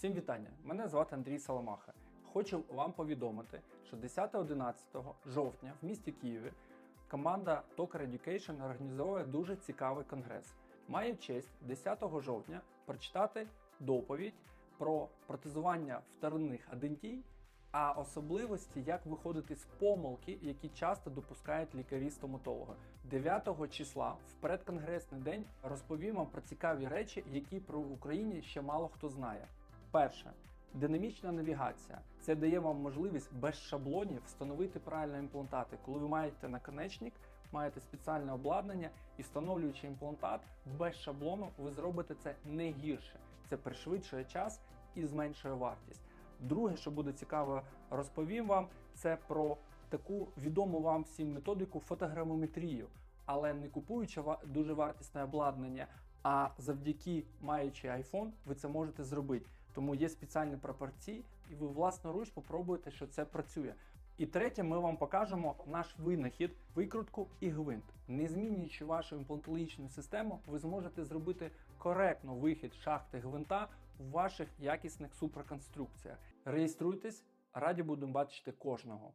Всім вітання! Мене звати Андрій Саламаха. Хочу вам повідомити, що 10-11 жовтня в місті Києві команда Toker Education організовує дуже цікавий конгрес. Маю честь 10 жовтня прочитати доповідь про протезування вторинних адентій, а особливості, як виходити з помилки, які часто допускають лікарі-стоматологи. 9 числа в предконгресний день розповім вам про цікаві речі, які про Україні ще мало хто знає. Перше. Динамічна навігація це дає вам можливість без шаблонів встановити правильні імплантати. Коли ви маєте наконечник, маєте спеціальне обладнання і встановлюючи імплантат без шаблону, ви зробите це не гірше. Це пришвидшує час і зменшує вартість. Друге, що буде цікаво, розповім вам, це про таку відому вам всім методику фотограмометрію, але не купуючи дуже вартісне обладнання, а завдяки маючи iPhone, ви це можете зробити. Тому є спеціальні пропорції, і ви власноруч попробуєте, що це працює. І третє, ми вам покажемо наш винахід, викрутку і гвинт. Не змінюючи вашу імплантологічну систему, ви зможете зробити коректно вихід шахти гвинта в ваших якісних суперконструкціях. Реєструйтесь, раді будемо бачити кожного.